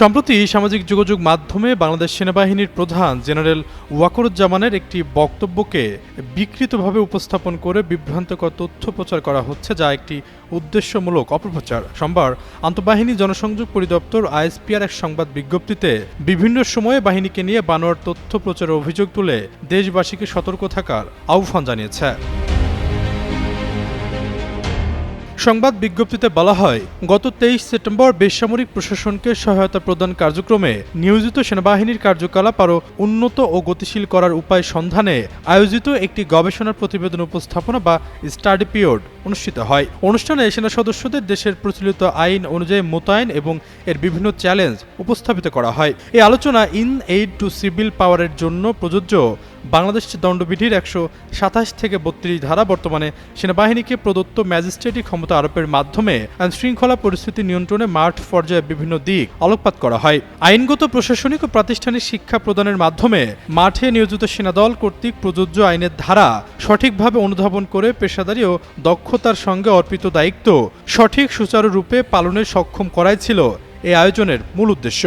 সম্প্রতি সামাজিক যোগাযোগ মাধ্যমে বাংলাদেশ সেনাবাহিনীর প্রধান জেনারেল ওয়াকরুজ্জামানের একটি বক্তব্যকে বিকৃতভাবে উপস্থাপন করে বিভ্রান্তকর তথ্য প্রচার করা হচ্ছে, যা একটি উদ্দেশ্যমূলক অপপ্রচার। সোমবার আন্তঃবাহিনী জনসংযোগ পরিদপ্তর আইএসপিআর এক সংবাদ বিজ্ঞপ্তিতে বিভিন্ন সময়ে বাহিনীকে নিয়ে বানোয়ার তথ্য প্রচারের অভিযোগ তুলে দেশবাসীকে সতর্ক থাকার আহ্বান জানিয়েছে। সংবাদ বিজ্ঞপ্তিতে বলা হয়, গত তেইশ সেপ্টেম্বর বেসামরিক প্রশাসনকে সহায়তা প্রদান কার্যক্রমে নিয়োজিত সেনাবাহিনীর কার্যকলাপ আরও উন্নত ও গতিশীল করার উপায় সন্ধানে আয়োজিত একটি গবেষণার প্রতিবেদন উপস্থাপনা বা স্টাডি পিরিয়ড অনুষ্ঠিত হয়। অনুষ্ঠানে সেনা সদস্যদের দেশের প্রচলিত আইন অনুযায়ী মোতায়েন এবং এর বিভিন্ন চ্যালেঞ্জ উপস্থাপিত করা হয়। এই আলোচনা ইন এইড টু সিভিল পাওয়ারের জন্য প্রযোজ্য। বাংলাদেশ দণ্ডবিধির একশো সাতাশ থেকে বত্রিশ ধারা বর্তমানে সেনাবাহিনীকে প্রদত্ত ম্যাজিস্ট্রেটি ক্ষমতা আরোপের মাধ্যমে শৃঙ্খলা পরিস্থিতি নিয়ন্ত্রণে মাঠ পর্যায়ে বিভিন্ন দিক আলোকপাত করা হয়। আইনগত, প্রশাসনিক ও প্রাতিষ্ঠানিক শিক্ষা প্রদানের মাধ্যমে মাঠে নিয়োজিত সেনাদল কর্তৃক প্রযোজ্য আইনের ধারা সঠিকভাবে অনুধাবন করে পেশাদারি ও দক্ষতার সঙ্গে অর্পিত দায়িত্ব সঠিক সুচারুরূপে পালনে সক্ষম করাই ছিল এই আয়োজনের মূল উদ্দেশ্য।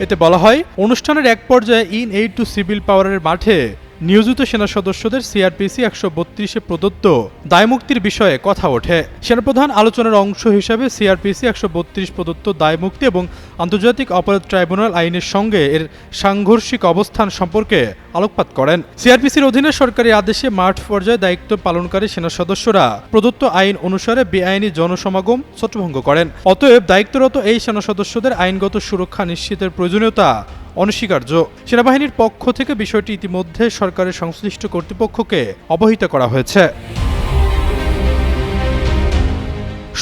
এতে বলা হয় অনুষ্ঠানের এক পর্যায়ে ইন এইড টু সিভিল পাওয়ারের মাঠে নিয়োজিত সেনা সদস্যদের সিআরপিসি একশো বত্রিশে প্রদত্ত দায়মুক্তির বিষয়ে কথা ওঠে। সেনাপ্রধান আলোচনার অংশ হিসাবে সিআরপিসি একশো বত্রিশ প্রদত্ত দায়মুক্তি এবং আন্তর্জাতিক অপরাধ ট্রাইব্যুনাল আইনের সঙ্গে এর সাংঘর্ষিক অবস্থান সম্পর্কে আলোকপাত করেন। সিআরপিসির অধীনে সরকারি আদেশে মাঠ পর্যায়ে দায়িত্ব পালনকারী সেনা সদস্যরা প্রদত্ত আইন অনুসারে বেআইনি জনসমাগম ছত্রভঙ্গ করেন। অতএব দায়িত্বরত এই সেনা সদস্যদের আইনগত সুরক্ষা নিশ্চিতের প্রয়োজনীয়তা অনস্বীকার্য। সেনাবাহিনীর পক্ষ থেকে বিষয়টি ইতিমধ্যে সরকারের সংশ্লিষ্ট কর্তৃপক্ষকে অবহিত করা হয়েছে।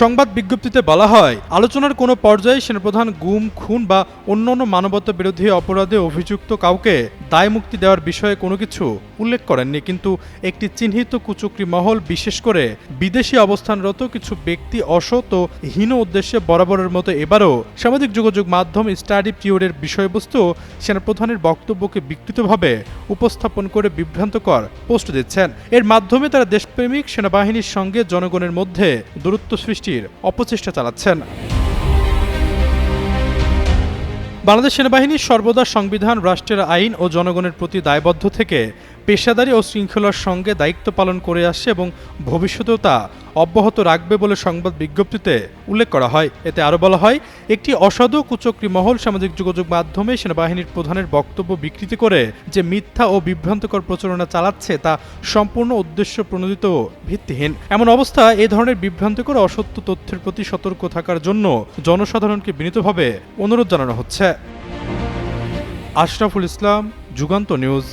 সংবাদ বিজ্ঞপ্তিতে বলা হয়, আলোচনার কোনো পর্যায়ে সেনাপ্রধান গুম, খুন বা অন্যান্য মানবতা বিরোধী অপরাধে অভিযুক্ত কাউকে দায় মুক্তি দেওয়ার বিষয়ে কোনো কিছু উল্লেখ করেননি, কিন্তু একটি চিহ্নিত কুচক্রি মহল বিশেষ করে বিদেশি অবস্থানরত কিছু ব্যক্তি অসৎ ও হীন উদ্দেশ্যে বরাবরের মতো এবারও সামাজিক যোগাযোগ মাধ্যম স্টাডি পিরিয়ডের বিষয়বস্তু সেনাপ্রধানের বক্তব্যকে বিকৃতভাবে উপস্থাপন করে বিভ্রান্তকর পোস্ট দিচ্ছেন। এর মাধ্যমে তারা দেশপ্রেমিক সেনাবাহিনীর সঙ্গে জনগণের মধ্যে দূরত্ব সৃষ্টির অপচেষ্টা চালাচ্ছেন। বাংলাদেশ সেনাবাহিনী সর্বদা সংবিধান রাষ্ট্রের আইন ও জনগণের প্রতি দায়বদ্ধ থেকে পেশাদারি ও শৃঙ্খলার সঙ্গে দায়িত্ব পালন করে আসছে এবং ভবিষ্যতেও তা অব্যাহত রাখবে বলে সংবাদ বিজ্ঞপ্তিতে উল্লেখ করা হয়। এতে আরও বলা হয়, একটি অসাধু কুচক্রী মহল সামাজিক যোগাযোগ মাধ্যমে সেনাবাহিনীর প্রধানের বক্তব্য বিকৃতি করে যে মিথ্যা ও বিভ্রান্তকর প্রচারণা চালাচ্ছে তা সম্পূর্ণ উদ্দেশ্য প্রণোদিত ভিত্তিহীন। এমন অবস্থা এ ধরনের বিভ্রান্তিকর অসত্য তথ্যের প্রতি সতর্ক থাকার জন্য জনসাধারণকে বিনীতভাবে অনুরোধ জানানো হচ্ছে। আশরাফুল ইসলাম, যুগান্ত নিউজ।